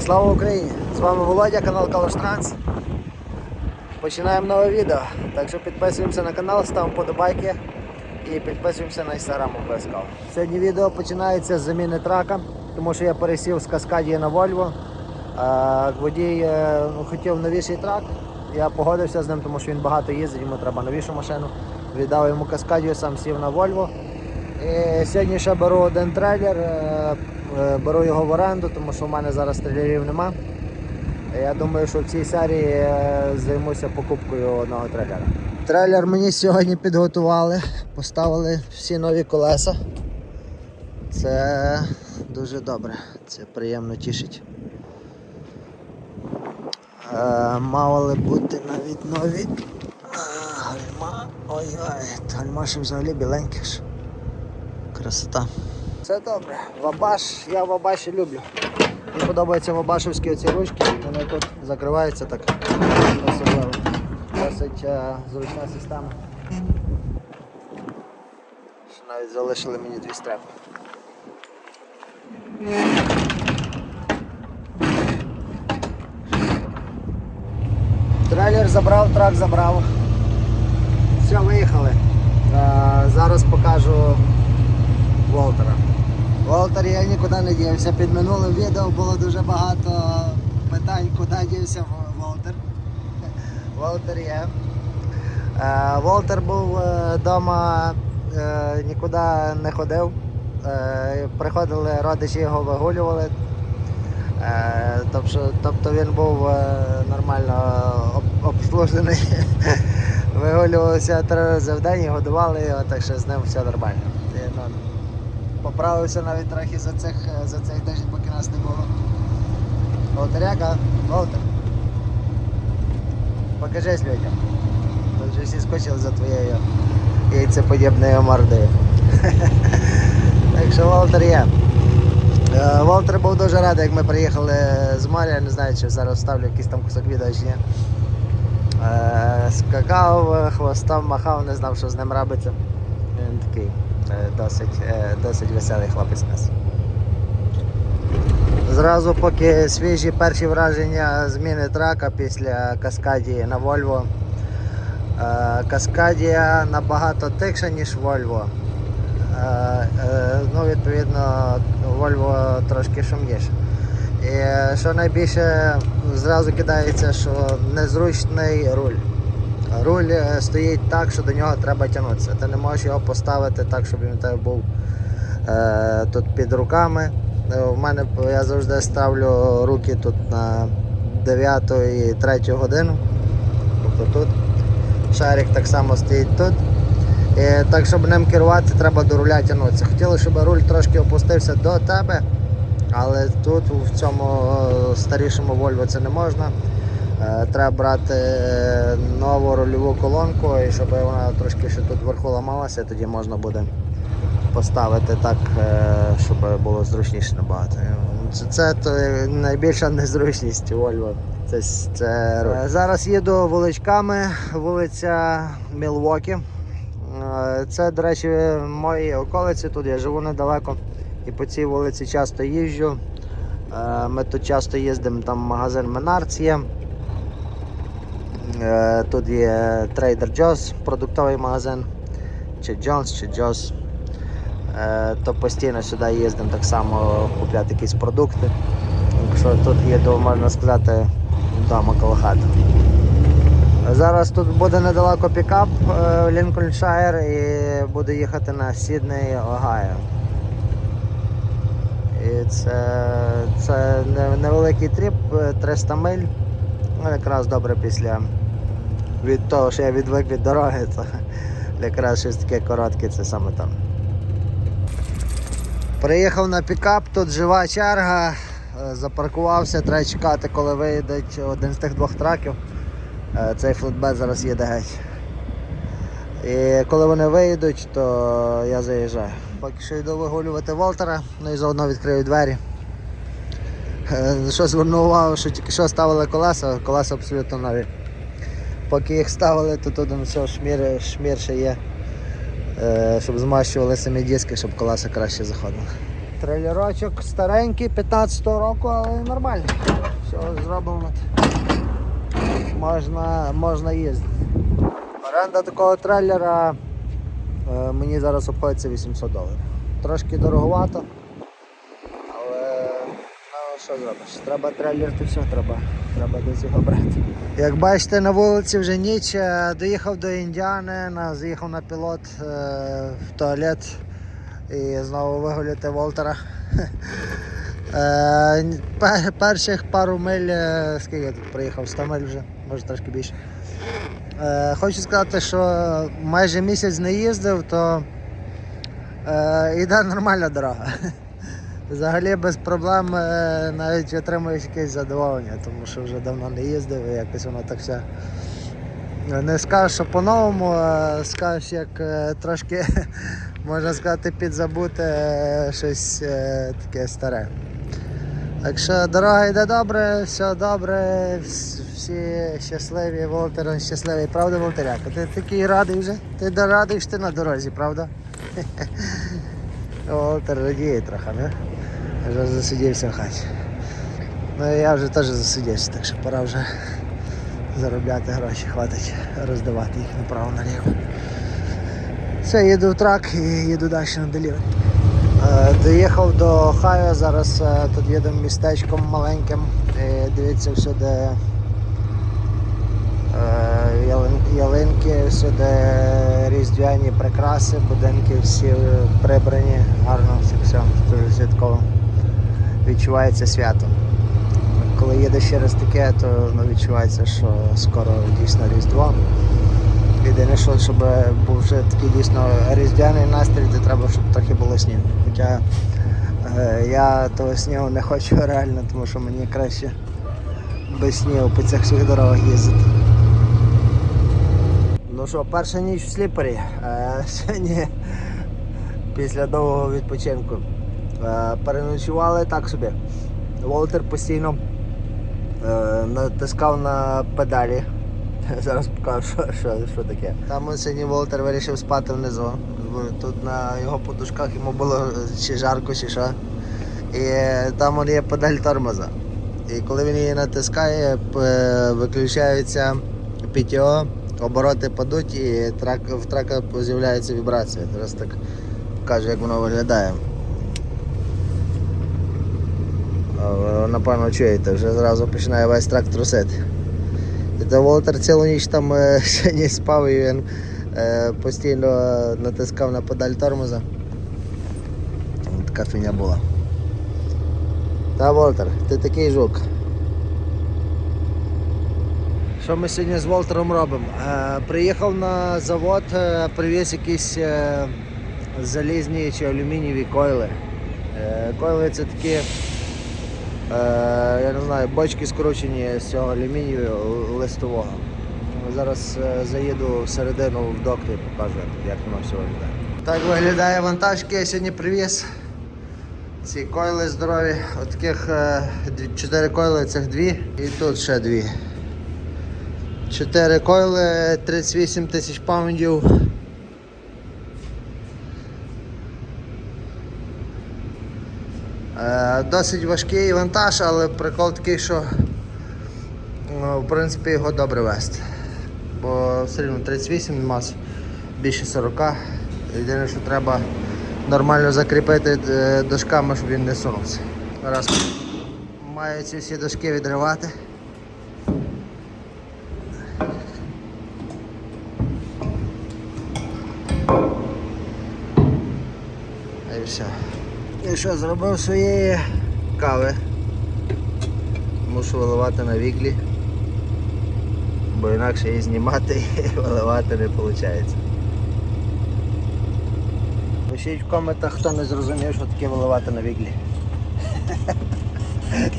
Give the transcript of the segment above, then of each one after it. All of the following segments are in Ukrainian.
Слава Україні! З вами Володя, канал Калош Транс. Починаємо нове відео. Так що підписуємося на канал, ставимо подобайки і підписуємося на інстаграм обов'язково. Сьогодні відео починається з заміни трака, тому що я пересів з Каскадії на Вольво. Водій е, ну, хотів новіший трак. Я погодився з ним, тому що він багато їздить, йому треба новішу машину. Віддав йому Каскадію, сам сів на Вольво. І сьогодні ще беру один трейлер, е, е, беру його в оренду, тому що в мене зараз трейлерів нема. Я думаю, що в цій серії е, займуся покупкою одного трейлера. Трейлер мені сьогодні підготували, поставили всі нові колеса. Це дуже добре, це приємно тішить. Е, мали бути навіть нові е, гальма. Ой-ой, гальма ще взагалі біленькі ж. Красота. Все добре. Вабаш, я вабаші люблю. Мені подобаються вабашівські оці ручки, вони тут закриваються так особливо. Досить е, зручна система. Що навіть залишили мені дві стрепи. Трейлер забрав, трак забрав. Все, виїхали. Е, зараз покажу Волтера. Волтер я нікуди не дівся. Під минулим відео було дуже багато питань, куди дівся Волтер. Волтер є. Е, Волтер був вдома, нікуди не ходив. Е, Приходили родичі його вигулювали. Е, Тобто, тобто він був е, нормально обслужений. Вигулювався три рази в день і годували його, так що з ним все нормально. Поправився навіть трохи за цих за цей тиждень, поки нас не було. Волтеряка, Волтер. Покажись людям. Тут вже всі скочили за твоєю яйцеподібною мордою. Так що Волтер є. Е, Волтер був дуже радий, як ми приїхали з моря, не знаю, чи зараз вставлю якийсь там кусок відео чи ні. Е, Скакав, е, хвостом махав, не знав, що з ним робиться. Він такий е, досить, е, досить веселий хлопець нас. Зразу поки свіжі перші враження зміни трака після Каскадії на Volvo. Е, Каскадія набагато тихша, ніж. Е, е, Ну, відповідно, Volvo трошки шумніше. І е, що найбільше зразу кидається, що незручний руль. Руль е, стоїть так, що до нього треба тягнутися. Ти не можеш його поставити так, щоб він тебе був е, тут під руками. Е, У мене я завжди ставлю руки тут на 9 і 3 годину. Тобто тут. Шарик так само стоїть тут. І так, щоб ним керувати, треба до руля тягнутися. Хотіли, щоб руль трошки опустився до тебе, але тут в цьому е, старішому Volvo це не можна. Е, Треба брати е, нову рульову колонку, і щоб вона трошки ще тут вверху ламалася, тоді можна буде поставити так, е, щоб було зручніше набагато. Це, це то найбільша незручність Volvo. Це, це Зараз їду вуличками, вулиця Мілвокі. Це, до речі, мої околиці. Тут я живу недалеко і по цій вулиці часто їжджу. Ми тут часто їздимо, там магазин Менарц є. Е, Тут є Trader Joe's, продуктовий магазин, чи Jones, чи Joe's. Е, То постійно сюди їздимо так само купляти якісь продукти. Так що тут їду, можна сказати, вдома коло хати. Зараз тут буде недалеко пікап е, Лінкольншайр і буду їхати на Сідней, Огайо. І це, це невеликий тріп, е, 300 миль. Ну, якраз добре після від того, що я відвик від дороги, то якраз щось таке коротке, це саме там. Приїхав на пікап, тут жива черга, е, запаркувався, треба чекати, коли вийде один з тих двох траків. Е, Цей флетбет зараз їде геть. І коли вони вийдуть, то я заїжджаю. Поки що йду вигулювати Волтера, ну і заодно відкрию двері. Е, Що звернув увагу, що тільки що ставили колеса, колеса абсолютно нові. Поки їх ставили, то тут все, шмір, шмір ще є, е, щоб змащували самі диски, щоб колеса краще заходили. Трейлерочок старенький, 15-го року, але нормальний. Все зроблено. Можна, можна їздити. Оренда такого трейлера е, мені зараз обходиться 800 доларів. Трошки дороговато. Але ну, що зробиш? Треба трейлер, то все треба. Треба десь його брати. Як бачите, на вулиці вже ніч. Е, Доїхав до Індіани, заїхав на пілот е, в туалет і знову вигуляти Волтера. Е, Перших пару миль, скільки я тут приїхав, 100 миль вже, може трошки більше. Хочу сказати, що майже місяць не їздив, то йде нормальна дорога. Взагалі без проблем е, навіть отримуєш якесь задоволення, тому що вже давно не їздив і якось воно так все. Не скажеш, що по-новому, а скажеш, як е, трошки, можна сказати, підзабути е, щось таке старе. Так що дорога йде добре, все добре, всі щасливі, Волтер щасливий, правда, Волтеряка? Ти такий радий вже? Ти радий, що ти на дорозі, правда? Волтер радіє трохи, не? Вже засидівся в хаті. Ну я вже теж засидівся, так що пора вже заробляти гроші, хватить роздавати їх направо наліво. Все, їду в трак і їду далі на делівер. Е, Доїхав до Ohio, зараз е, тут їдемо містечком маленьким. І дивіться всюди е, ялинки, всюди різдвяні прикраси, будинки всі прибрані, гарно все, все дуже святково. Відчувається свято. Коли їдеш через таке, то ну, відчувається, що скоро дійсно Різдво. Єдине, що щоб був вже такий дійсно різдвяний настрій, то треба, щоб трохи було снігу. Хоча е, я того снігу не хочу реально, тому що мені краще без снігу по цих всіх дорогах їздити. Ну що, перша ніч в сліпері. Е, сьогодні після довгого відпочинку. Е, переночували так собі. Волтер постійно е, натискав на педалі. Зараз покажу, що, що, що таке. Там сьогодні Волтер вирішив спати внизу. Тут на його подушках йому було чи жарко, чи що. І там є педаль тормоза. І коли він її натискає, виключається PTO, обороти падуть і трак, в трака з'являється вібрація. Зараз так покажу, як воно виглядає. А, ви, Напевно, чуєте, вже зразу починає весь трак трусити. І то Волтер цілу ніч там е, сьогодні спав і він е, постійно натискав на педаль тормоза. Така фіня була. Та Волтер, ти такий жук. Що ми сьогодні з Волтером робимо? Е, приїхав на завод, е, привіз якісь е, залізні чи алюмінієві койли. Е, койли це такі, е, я не знаю, бочки скручені з цього алюмінію листового. Зараз е, заїду всередину в доктор і покажу, як воно все виглядає. Так виглядає вантажки, я сьогодні привіз. Ці койли здорові, от таких е, койли, цих дві і тут ще дві. Чотири койли, 38 тисяч паундів. Е, Досить важкий вантаж, але прикол такий, що ну, в принципі його добре вести. Бо все одно 38 мас, більше 40. Єдине, що треба нормально закріпити е, дошками, щоб він не сунувся. Раз маю ці всі дошки відривати. І все. І що, зробив своєї кави. Мушу виливати на віглі. Бо інакше її знімати і виливати не виходить. Пишіть в коментах, хто не зрозумів, що таке виливати на віглі.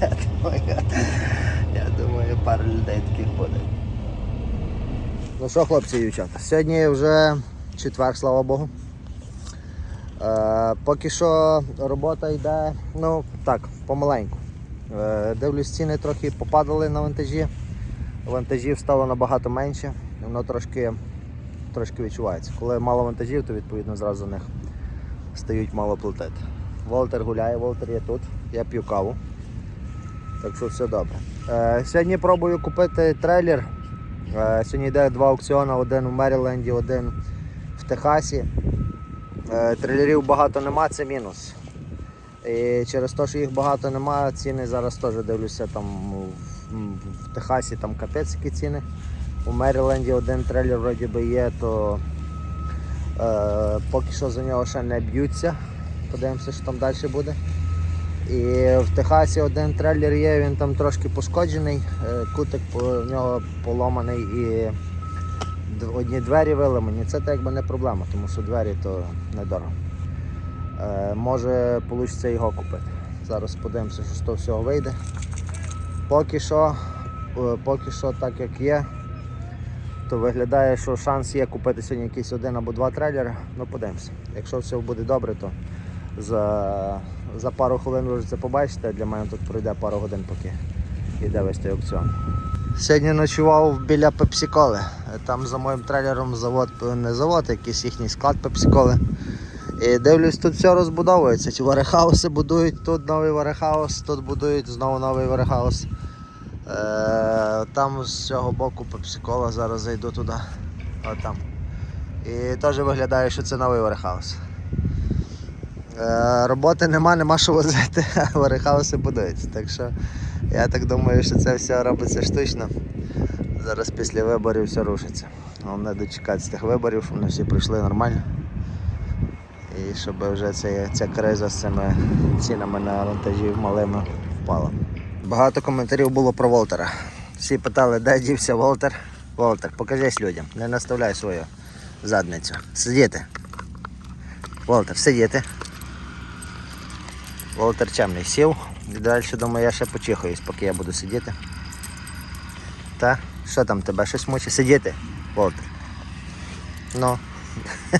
Я думаю, я думаю, пару людей таких буде. Ну що, хлопці і дівчата, сьогодні вже четвер, слава Богу. Е, поки що робота йде, ну так, помаленьку. Е, дивлюсь, ціни трохи попадали на вантажі. Вантажів стало набагато менше, воно трошки, трошки відчувається. Коли мало вантажів, то відповідно зразу них стають мало платити. Волтер гуляє, Волтер є тут. Я п'ю каву. Так що все добре. Е, сьогодні пробую купити трейлер. Е, сьогодні йде два аукціони, один у Меріленді, один в Техасі. Е, трейлерів багато нема, це мінус. І через те, що їх багато немає, ціни зараз теж дивлюся там в, в Техасі там капець які ціни. У Меріленді один трейлер вроді би є, то е, поки що за нього ще не б'ються. Подивимося, що там далі буде. І в Техасі один трейлер є, він там трошки пошкоджений, е, кутик в нього поломаний і одні двері виламані. Це так якби не проблема, тому що двері то недорого. Е, може вийде його купити. Зараз подивимося, що з того всього вийде. Поки що, е, поки що так як є, то виглядає, що шанс є купити сьогодні якийсь один або два трейлери. Ну подивимося. Якщо все буде добре, то за, за пару хвилин ви вже це побачите, для мене тут пройде пару годин, поки йде весь той аукціон. Сьогодні ночував біля Пепсіколи. Там за моїм трейлером завод, не завод, якийсь їхній склад Пепсіколи. І дивлюсь, тут все розбудовується. Ті варехауси будують, тут новий варехаус, тут будують знову новий варехаус. Е, там з цього боку Пепсікола, зараз зайду туди. От там. І теж виглядає, що це новий варехаус. Е, роботи нема, нема що возити, а варехауси будуються. Так що я так думаю, що це все робиться штучно. Зараз після виборів все рушиться. Головне дочекатися тих виборів, щоб вони всі пройшли нормально. І щоб вже ця, ця криза з цими цінами на вантажів малими впала. Багато коментарів було про Волтера. Всі питали, де дівся Волтер. Волтер, покажись людям, не наставляй свою задницю. Сидіти. Волтер, сидіти. Волтер чемний сів. І далі думаю, я ще почихаюсь, поки я буду сидіти. Та? Що там тебе? Щось мучить? Сидіти, Волтер. Ну.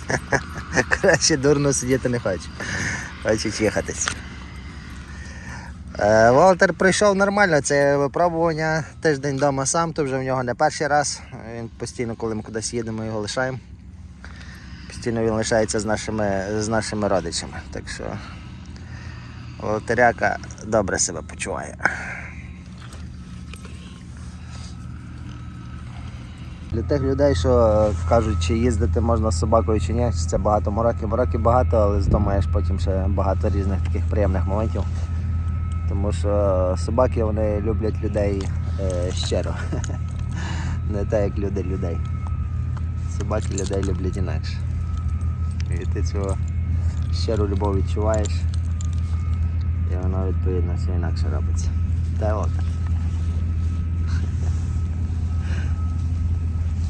Краще дурно сидіти не хочу. Хочу чихатись. Е, Волтер прийшов нормально, це випробування. Тиждень вдома сам, то вже в нього не перший раз. Він постійно, коли ми кудись їдемо, його лишаємо. Постійно він лишається з нашими, з нашими родичами. Так що Волтеряка добре себе почуває. Для тих людей, що е, кажуть, чи їздити можна з собакою чи ні, це багато мороків. Мороків багато, але зато маєш потім ще багато різних таких приємних моментів. Тому що собаки вони люблять людей е, щиро. Не так, як люди людей. Собаки людей люблять інакше. І ти цю щиру любов відчуваєш. І воно відповідно все інакше робиться. Та от.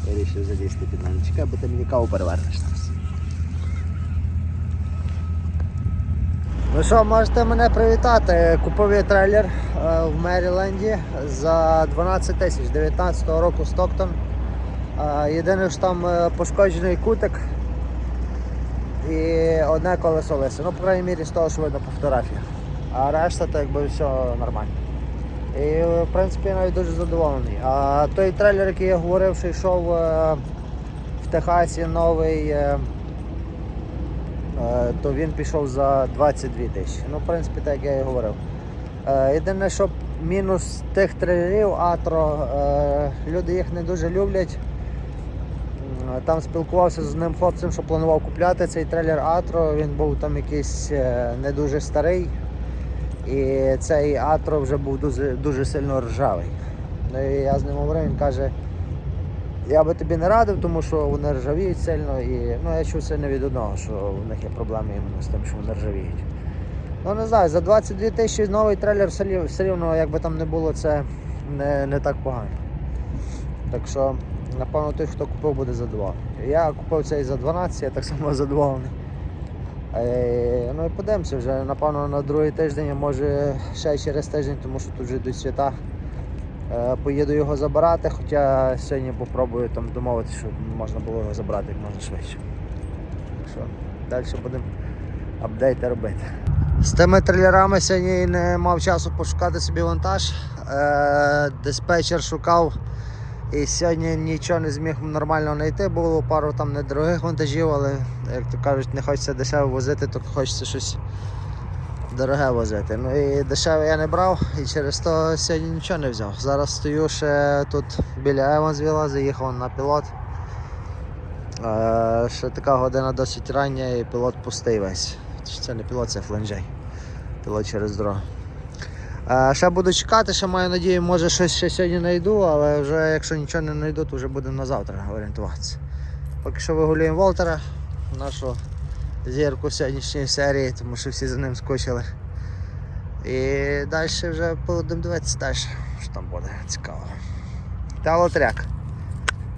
Вирішив залізти під мене. Чекай, бо ти мені каву перевернеш. Ну що, можете мене привітати. Купив я трейлер е, в Меріленді за 12 тисяч 19 року Стоктон. Е, Єдине, що там е, пошкоджений кутик і одне колесо лисе. Ну, по крайній мірі, з того, що видно по фотографіях. А решта, то якби все нормально. І в принципі навіть дуже задоволений. А той трейлер, який я говорив, що йшов е, в Техасі новий, е, е, то він пішов за 22 тисячі. Ну, в принципі, так як я і говорив. Єдине, що мінус тих трейлерів Атро, люди їх не дуже люблять. Там спілкувався з одним хлопцем, що планував купляти цей трейлер Атро. Він був там якийсь не дуже старий. І цей Атро вже був дуже, дуже сильно ржавий. Ну і я з ним говорив, він каже, я би тобі не радив, тому що вони ржавіють сильно. І ну, я чув не від одного, що в них є проблеми іменно з тим, що вони ржавіють. Ну не знаю, за 22 тисячі новий трейлер все рівно, як би там не було, це не, не так погано. Так що, напевно, той, хто купив, буде задоволений. Я купив цей за 12, я так само задоволений. Е, Ну і подивимося вже, напевно, на другий тиждень, а може ще через тиждень, тому що тут вже йдуть свята. Е, Поїду його забирати, хоча сьогодні попробую там домовитися, щоб можна було його забрати як можна швидше. Що далі будемо апдейти робити. З тими трейлерами сьогодні не мав часу пошукати собі вантаж. Е, диспетчер шукав і сьогодні нічого не зміг нормально знайти. Було пару там недорогих вантажів, але як то кажуть, не хочеться дешево возити, то хочеться щось дороге возити. Ну і дешеве я не брав і через то сьогодні нічого не взяв. Зараз стою ще тут біля Евансвіла, заїхав на пілот. Е, ще така година досить рання і пілот пустий весь. Це не пілот, це фленджей. Пілот через дорогу. Е, ще буду чекати, ще маю надію, може щось ще сьогодні знайду, але вже якщо нічого не знайду, то вже будемо на завтра орієнтуватися. Поки що вигулюємо Волтера, нашу зірку сьогоднішньої серії, тому що всі за ним скучили. І далі вже будемо дивитися далі, що там буде цікаво. Та Лотряк.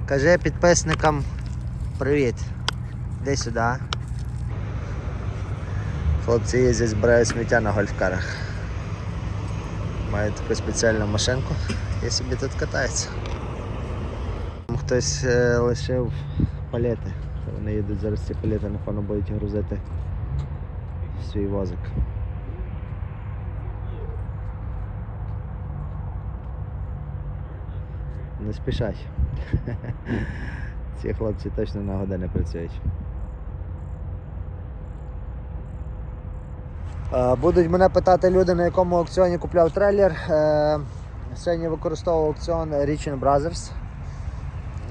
Кажи підписникам привіт. Іди сюди. Хлопці їздять, збирають сміття на гольфкарах. Мають таку спеціальну машинку і собі тут катаються. Там Хтось е, лишив палети. Вони їдуть зараз ці палети, напевно, будуть грузити свій возик. Не спішать. Ці хлопці точно на години працюють. Будуть мене питати люди, на якому аукціоні купляв трейлер. Е, Сьогодні використовував аукціон Rich Brothers.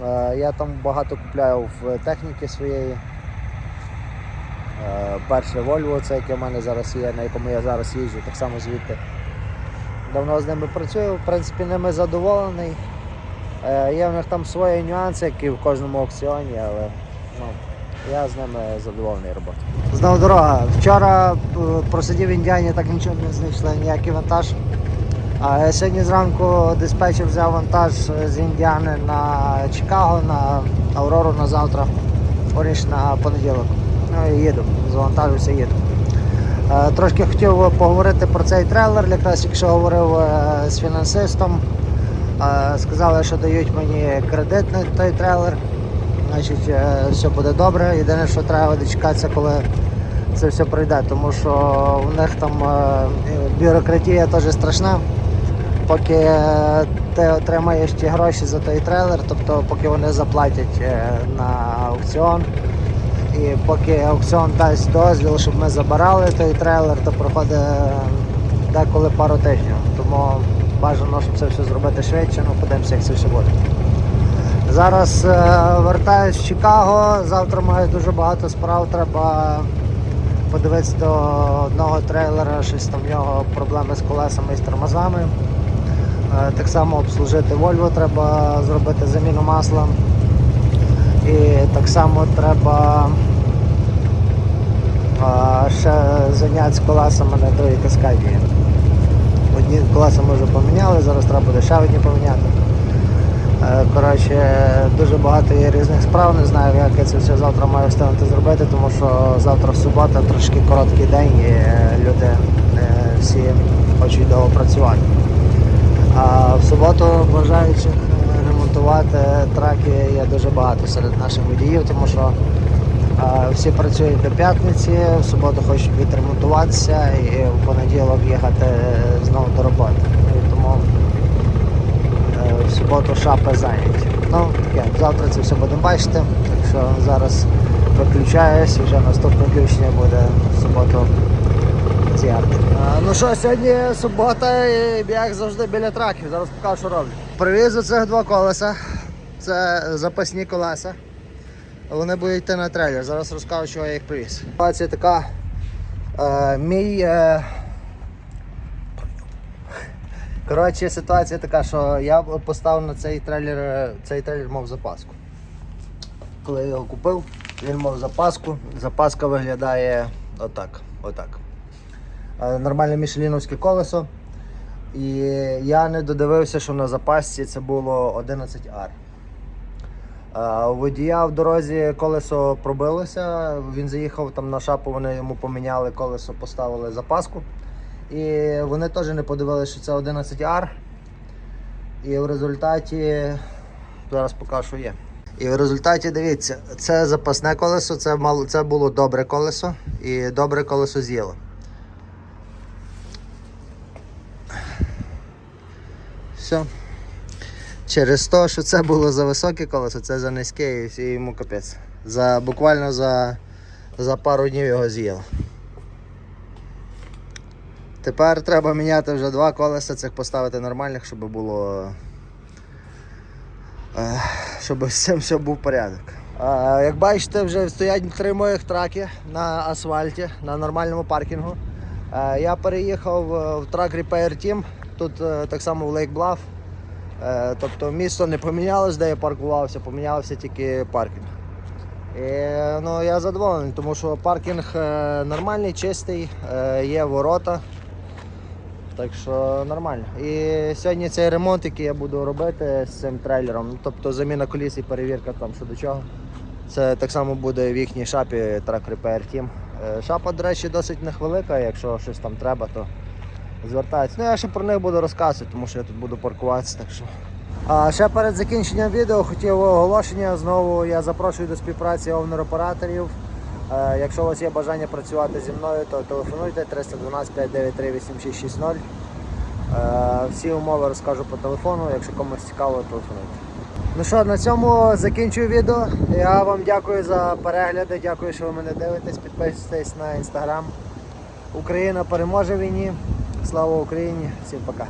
Е, Я там багато купляю в техніки своєї. Е, Перше Volvo, це яке в мене зараз є, на якому я зараз їжджу, так само звідти. Давно з ними працюю, в принципі, ними задоволений. Е, Є в них там свої нюанси, як і в кожному аукціоні, але ну, я з ними задоволений роботою. Знову дорога. Вчора е, просидів в Індіані, так нічого не знайшли, ніякий вантаж. А сьогодні зранку диспетчер взяв вантаж з Індіани на Чикаго, на Аврору на завтра, оріш на понеділок. Ну і їду, завантажуюся, їду. Е, Трошки хотів поговорити про цей трейлер, якраз якщо говорив е, з фінансистом. Сказали, що дають мені кредит на той трейлер. Значить, е, все буде добре. Єдине, що треба дочекатися, коли це все пройде, тому що в них там е, бюрократія теж страшна. Поки е, ти отримаєш ті гроші за той трейлер, тобто поки вони заплатять на аукціон. І поки аукціон дасть дозвіл, щоб ми забирали той трейлер, то проходить деколи пару тижнів. Тому бажано, щоб це все зробити швидше, ну подивимося, як це все буде. Зараз е, вертаюсь в Чикаго, завтра маю дуже багато справ, треба подивитися до одного трейлера, щось там в нього проблеми з колесами і з тормозами. Е, Так само обслужити Volvo треба зробити заміну масла. І так само треба е, ще зайнятися колесами на другій каскаді. Одні колеса ми вже поміняли, зараз треба буде ще одні поміняти. Е, Коротше, дуже багато є різних справ, не знаю, як я це все завтра маю встигнути зробити, тому що завтра субота, трошки короткий день і е, люди е, всі хочуть довго працювати. А в суботу бажаючих ремонтувати траки є дуже багато серед наших водіїв, тому що всі працюють до п'ятниці, в суботу хочуть відремонтуватися і в понеділок їхати знову до роботи. Тому в суботу шапи зайняті. Ну, таке, завтра це все будемо бачити. Так що зараз виключаюсь, і вже наступне включення буде в суботу. Ну що, сьогодні субота і як завжди біля траків. Зараз покажу, що роблю. Привіз оцих два колеса. Це запасні колеса. Вони будуть йти на трейлер. Зараз розкажу, чого я їх привіз. Ситуація така. Е, мій. Коротше, ситуація така, що я поставив на цей трейлер, цей трейлер мав запаску. Коли я його купив, він мав запаску. Запаска виглядає отак. отак. Е, Нормальне мішеліновське колесо. І я не додивився, що на запасці це було 11R. Е, У водія в дорозі колесо пробилося, він заїхав там на шапу, вони йому поміняли колесо, поставили запаску. І вони теж не подивилися, що це 11R. І в результаті зараз покажу, є. І в результаті дивіться, це запасне колесо, це мало, це було добре колесо і добре колесо з'їло. Все. Через те, що це було за високе колесо, це за низьке і йому капець. За, буквально за, за пару днів його з'їло. Тепер треба міняти вже два колеса, цих поставити нормальних, щоб було. е, Щоб з цим все був порядок. Як бачите, вже стоять три моїх траки на асфальті, на нормальному паркінгу. Е, Я переїхав е, в трак Repair Team, тут так само в Lake Bluff. Тобто місто не помінялось, де я паркувався, помінявся тільки паркінг. І, ну, я задоволений, тому що паркінг нормальний, чистий, є ворота. Так що нормально. І сьогодні цей ремонт, який я буду робити з цим трейлером, ну, тобто заміна коліс і перевірка там що чого. Це так само буде в їхній шапі Track Repair Team. Е, Шапа, до речі, досить невелика, якщо щось там треба, то звертайтеся. Ну я ще про них буду розказувати, тому що я тут буду паркуватися. Так що. А ще перед закінченням відео хотів оголошення. Знову я запрошую до співпраці овнер-операторів. Е, Якщо у вас є бажання працювати зі мною, то телефонуйте 312 593 8660. Е, Всі умови розкажу по телефону. Якщо комусь цікаво, телефонуйте. Ну що, на цьому закінчую відео. Я вам дякую за перегляди, дякую, що ви мене дивитесь. Підписуйтесь на інстаграм. Україна переможе війні. Слава Україні! Всім пока!